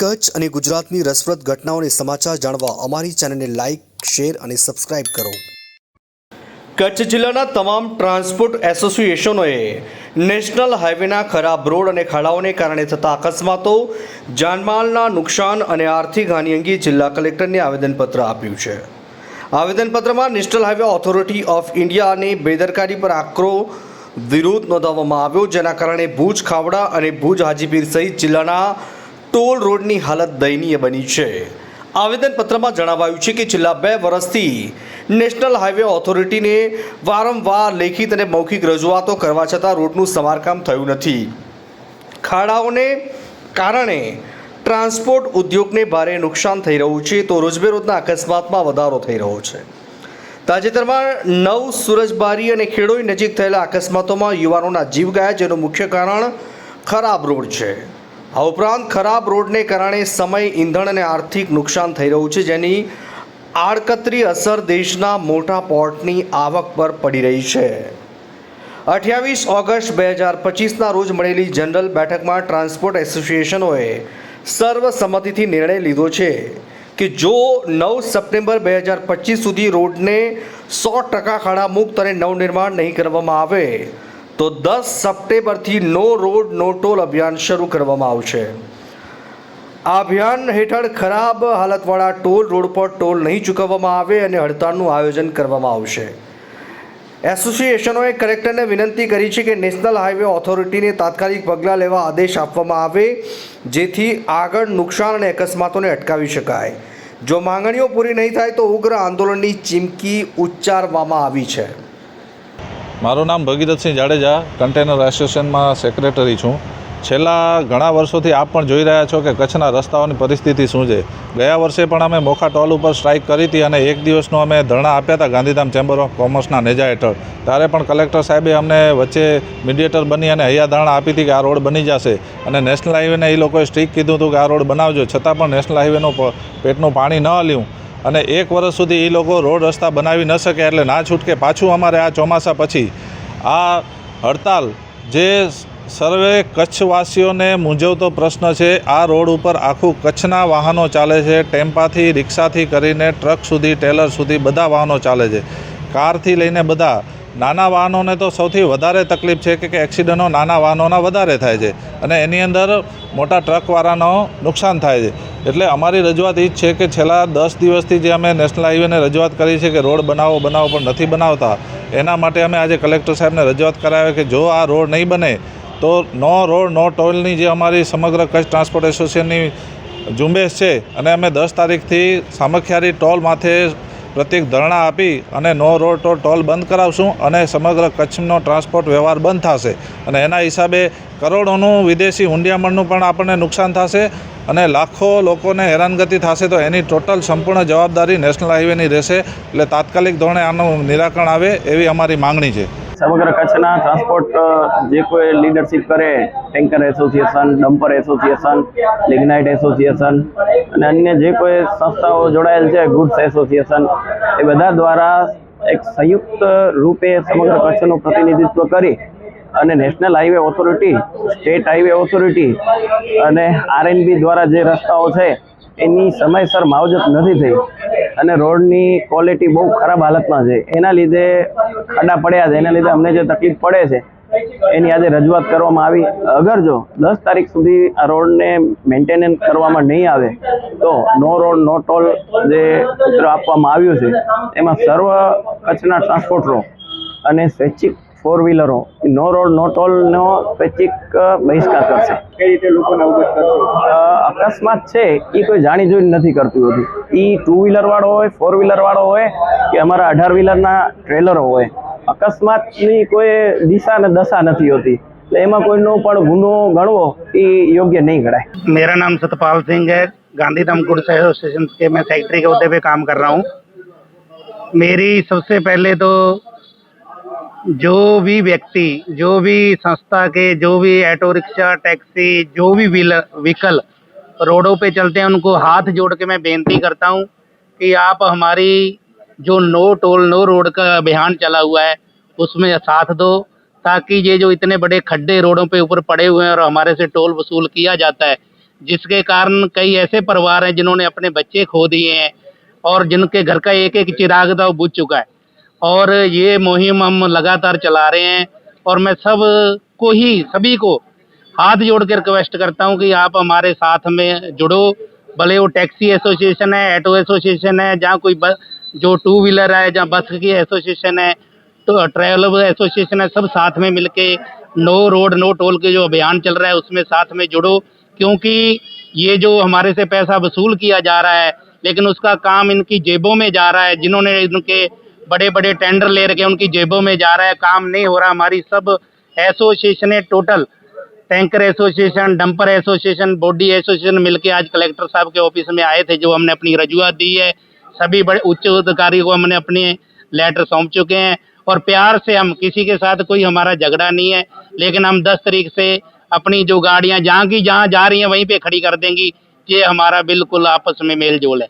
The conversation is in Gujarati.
કચ્છ અને ગુજરાતની રસપ્રદ ઘટનાઓને સમાચાર જાણવા અમારી ચેનલને લાઇક, શેર અને સબસ્ક્રાઇબ કરો. કચ્છ જિલ્લાના તમામ ટ્રાન્સપોર્ટ એસોસિએશનોએ નેશનલ હાઈવેના ખરાબ રોડ અને ખાડાઓને કારણે થતા અકસ્માતો, જાનમાલના નુકસાન અને આર્થિક હાનિ અંગે જિલ્લા કલેક્ટરને આવેદનપત્ર આપ્યું છે. આવેદનપત્રમાં નેશનલ હાઈવે ઓથોરિટી ઓફ ઇન્ડિયાની બેદરકારી પર આકરો વિરોધ નોંધાવવામાં આવ્યો, જેના કારણે ભુજ ખાવડા અને ભુજ હાજીપીર સહિત જિલ્લાના ટોલ રોડની હાલત દયનીય બની છે. આવેદનપત્રમાં જણાવાયું છે કે છેલ્લા બે વર્ષથી નેશનલ હાઈવે ઓથોરિટીને વારંવાર લેખિત અને મૌખિક રજૂઆતો કરવા છતાં રોડનું સમારકામ થયું નથી. ખાડાઓને કારણે ટ્રાન્સપોર્ટ ઉદ્યોગને ભારે નુકસાન થઈ રહ્યું છે તો રોજબેરોજના અકસ્માતમાં વધારો થઈ રહ્યો છે. તાજેતરમાં નવ સુરજબારી અને ખેડોઈ નજીક થયેલા અકસ્માતોમાં યુવાનોના જીવ ગયા, જેનું મુખ્ય કારણ ખરાબ રોડ છે. આ ઉપરાંત ખરાબ રોડને કારણે સમય ઈંધણ અને આર્થિક નુકસાન થઈ રહ્યું છે, જેની આડકતરી અસર દેશના મોટા પોર્ટની આવક પર પડી રહી છે. અઠ્યાવીસ ઓગસ્ટ બે હજાર પચીસના રોજ મળેલી જનરલ બેઠકમાં ટ્રાન્સપોર્ટ એસોસિએશનોએ સર્વસંમતિથી નિર્ણય લીધો છે કે જો નવ સપ્ટેમ્બર બે હજાર પચીસ સુધી રોડને સો ટકા ખાડા મુક્ત અને નવનિર્માણ નહીં કરવામાં આવે તો દસ સપ્ટેમ્બરથી નો રોડ, નો ટોલ અભિયાન શરૂ કરવામાં આવશે. આ અભિયાન હેઠળ ખરાબ હાલતવાળા ટોલ રોડ પર ટોલ નહીં ચૂકવવામાં આવે અને હડતાળનું આયોજન કરવામાં આવશે. એસોસિએશનોએ કલેક્ટરને વિનંતી કરી છે કે નેશનલ હાઈવે ઓથોરિટીને તાત્કાલિક પગલાં લેવા આદેશ આપવામાં આવે, જેથી આગળ નુકસાન અને અકસ્માતોને અટકાવી શકાય. જો માંગણીઓ પૂરી નહીં થાય તો ઉગ્ર આંદોલનની ચીમકી ઉચ્ચારવામાં આવી છે. મારું નામ ભગીરથસિંહ જાડેજા કન્ટેનર એસોસિએશનમાં સેક્રેટરી છું. છેલ્લા ઘણા વર્ષોથી આપ પણ જોઈ રહ્યા છો કે કચ્છના રસ્તાઓની પરિસ્થિતિ શું છે. ગયા વર્ષે પણ અમે મોખા ટોલ ઉપર સ્ટ્રાઇક કરી હતી અને એક દિવસનો અમે ધરણા આપ્યા હતા ગાંધીધામ ચેમ્બર ઓફ કોમર્સના નેજા હેઠળ. ત્યારે પણ કલેક્ટર સાહેબે અમને વચ્ચે મીડિયેટર બની અને હૈયાધારણા આપી હતી કે આ રોડ બની જશે. અને નેશનલ હાઈવેને એ લોકોએ સ્ટ્રીક કીધું હતું કે આ રોડ બનાવજો. છતાં પણ નેશનલ હાઈવેનું પેટનું પાણી ન હલ્યું. અને એક વર્ષ સુધી એ લોકો રોડ રસ્તા બનાવી ન શકે એટલે ના છૂટકે પાછું અમારે આ ચોમાસા પછી આ હડતાલ જે સર્વે કચ્છવાસીઓને મૂંઝવતો પ્રશ્ન છે, આ રોડ ઉપર આખું કચ્છના વાહનો ચાલે છે, ટેમ્પાથી, રિક્ષાથી કરીને, ટ્રક સુધી, ટેલર સુધી બધા વાહનો ચાલે છે. કારથી લઈને બધા નાના વાહનોને તો સૌથી વધારે તકલીફ છે કે કે એક્સિડન્ટો નાના વાહનોના વધારે થાય છે. અને એની અંદર મોટા ટ્રકવાળાનો નુકસાન થાય છે. એટલે અમારી રજૂઆત એ જ છે કે છેલ્લા દસ દિવસથી જે અમે નેશનલ હાઈવેને રજૂઆત કરી છે કે રોડ બનાવો બનાવો પણ નથી બનાવતા, એના માટે અમે આજે કલેક્ટર સાહેબને રજૂઆત કરાવ્યા કે જો આ રોડ નહીં બને, તો નો રોડ, નો ટોલની જે અમારી સમગ્ર કચ્છ ટ્રાન્સપોર્ટ એસોસિએશનની ઝુંબેશ છે. અને અમે દસ તારીખથી સામખિયારી ટોલ માથે પ્રત્યેક ધરણા આપી અને નો રોડ ટો ટોલ બંધ કરાવશું અને સમગ્ર કચ્છનો ટ્રાન્સપોર્ટ વ્યવહાર બંધ થશે. અને એના હિસાબે કરોડોનું વિદેશી હુંડિયામણનું પણ આપણને નુકસાન થશે અને લાખો લોકોને હેરાનગતિ થશે તો એની ટોટલ સંપૂર્ણ જવાબદારી નેશનલ હાઈવેની રહેશે. એટલે તાત્કાલિક ધોરણે આનું નિરાકરણ આવે એવી અમારી માંગણી છે. સમગ્ર કચ્છના ટ્રાન્સપોર્ટ જે કોઈ લીડરશિપ કરે tanker association dumper association lignite association અને અન્ય જે કોઈ સંસ્થાઓ જોડાયેલ છે ગુડ્સ એસોસિએશન એ બધા દ્વારા એક સંયુક્ત રૂપે સમગ્ર કચ્છનું પ્રતિનિધિત્વ કરી અને national highway authority state highway authority અને આરએનબી દ્વારા જે રસ્તાઓ છે એની સમયસર માવજત નથી થઈ અને રોડની ક્વોલિટી બહુ ખરાબ હાલતમાં છે. એના લીધે ખાડા પડ્યા છે. એના લીધે અમને જે તકલીફ પડે છે, એની આજે રજૂઆત કરવામાં આવી. અગર જો દસ તારીખ સુધી આ રોડને મેન્ટેનન્સ કરવામાં નહીં આવે, તો નો રોડ નો ટોલ જે સૂત્ર આપવામાં આવ્યું છે, એમાં સર્વ કચ્છના ટ્રાન્સપોર્ટરો અને સ્વૈચ્છિક ફોર વ્હીલરો નો રોડ નો ટોલનો સ્વૈચ્છિક અ, બહિષ્કાર કરશે કઈ રીતે લોકોને અવગત કરશો અ, અકસ્માત છે એ કોઈ જાણી જોઈને નથી કરતું હોતું એ ટુ વ્હીલર વાળો હોય ફોર વ્હીલર વાળો હોય કે અમારા અઢાર વ્હીલરના ટ્રેલરો હોય અકસ્માતની કોઈ દિશા અને દશા નથી હોતી એટલે એમાં કોઈનો પણ ગુનો ગણવો એ યોગ્ય નહીં ગણાય मेरा नाम सतपाल सिंह है गांधीधाम गुड्स एसोसिएशन के मैं सेक्रेटरी के अहदे पे काम कर रहा हूँ मेरी सबसे पहले तो जो भी व्यक्ति, जो भी संस्था के, जो भी ऑटो रिक्शा, टैक्सी, जो भी व्हीकल रोडों पे चलते हैं, उनको हाथ जोड़ के मैं बेनती करता हूँ कि आप हमारी जो नो टोल, नो रोड का अभियान चला हुआ है, उसमें साथ दो, ताकि ये जो इतने बड़े खड्डे रोडों पे ऊपर पड़े हुए हैं और हमारे से टोल वसूल किया जाता है, जिसके कारण कई ऐसे परिवार हैं जिन्होंने अपने बच्चे खो दिए हैं और जिनके घर का एक एक चिराग था वो बुझ चुका है। और ये मुहिम हम लगातार चला रहे हैं और मैं सबको ही, सभी को हाथ जोड़ कर रिक्वेस्ट करता हूँ कि आप हमारे साथ में जुड़ो। भले वो टैक्सी एसोसिएशन है ऑटो एसोसिएशन है, जहाँ कोई ब- जो टू व्हीलर है, जहाँ बस की एसोसिएशन है तो ट्रैवल एसोसिएशन है, सब साथ में मिलके नो रोड नो टोल के जो अभियान चल रहा है, उसमें साथ में जुड़ो। क्योंकि ये जो हमारे से पैसा वसूल किया जा रहा है, लेकिन उसका काम इनकी जेबों में जा रहा है, जिन्होंने इनके बड़े बड़े टेंडर ले रखे उनकी जेबों में जा रहा है, काम नहीं हो रहा, हमारी सब association total tanker association dumper association body association मिलके आज कलेक्टर साहब के ऑफ़िस में आए थे, जो हमने अपनी रजूआत दी है। सभी बड़े उच्च अधिकारी को हमने अपने लेटर सौंप चुके हैं। और प्यार से हम किसी के साथ कोई हमारा झगड़ा नहीं है, लेकिन हम दस तारीख से अपनी जो गाड़ियाँ, जहाँ की जहाँ जा रही हैं, वहीं पे खड़ी कर देंगी, ये हमारा बिल्कुल आपस में मेल जोल है।